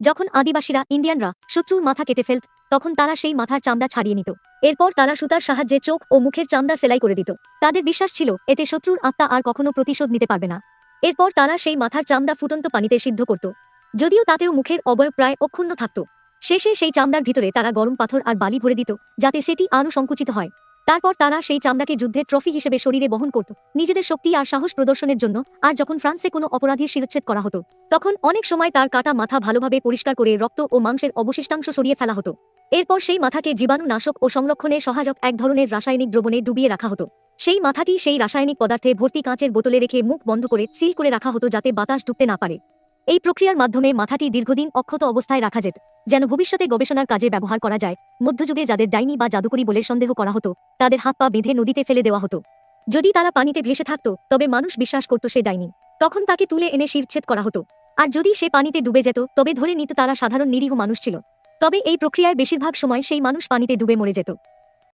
যখন আদিবাসীরা, ইন্ডিয়ানরা শত্রুর মাথা কেটে ফেলত, তখন তারা সেই মাথার চামড়া ছাড়িয়ে নিত। এরপর তারা সুতার সাহায্যে চোখ ও মুখের চামড়া সেলাই করে দিত। তাদের বিশ্বাস ছিল, এতে শত্রুর আত্মা আর কখনো প্রতিশোধ নিতে পারবে না। এরপর তারা সেই মাথার চামড়া ফুটন্ত পানিতে সিদ্ধ করত। যদিও তাতেও মুখের অবয়ব প্রায় অক্ষুণ্ণ থাকত। শেষে সেই চামড়ার ভিতরে তারা গরম পাথর আর বালি ভরে দিত, যাতে সেটি আরও সংকুচিত হয়। তারপর তারা সেই চামড়াকে যুদ্ধের ট্রফি হিসেবে শরীরে বহন করত। নিজেদের শক্তি আর সাহস প্রদর্শনের জন্য আর যখন ফ্রান্সে কোনো অপরাধীর শিরচ্ছেদ করা হতো, তখন অনেক সময় তার কাটা মাথা ভালোভাবে পরিষ্কার করে রক্ত ও মাংসের অবশিষ্টাংশ সরিয়ে ফেলা হতো। এরপর সেই মাথাকে জীবাণুনাশক ও সংরক্ষণে সহায়ক এক ধরনের রাসায়নিক দ্রবণে ডুবিয়ে রাখা হতো। সেই মাথাটি সেই রাসায়নিক পদার্থে ভর্তি কাঁচের বোতলে রেখে মুখ বন্ধ করে সিল করে রাখা হতো যাতে বাতাস ঢুকতে না পারে। এই প্রক্রিয়ার মাধ্যমে মাথাটি দীর্ঘদিন অক্ষত অবস্থায় রাখা যেত, যেন ভবিষ্যতে গবেষণার কাজে ব্যবহার করা যায়, মধ্যযুগে যাদের ডাইনি বা জাদুকরি বলে সন্দেহ করা হতো, তাদের হাত পা বেঁধে নদীতে ফেলে দেওয়া হতো। যদি তারা পানিতে ভেসে থাকত, তবে মানুষ বিশ্বাস করত সে ডাইনি। তখন তাকে তুলে এনে শিরচ্ছেদ করা হতো। আর যদি সে পানিতে ডুবে যেত, তবে ধরে নিত তারা সাধারণ নিরীহ মানুষ ছিল। তবে এই প্রক্রিয়ায় বেশিরভাগ সময় সেই মানুষ পানিতে ডুবে মরে যেত।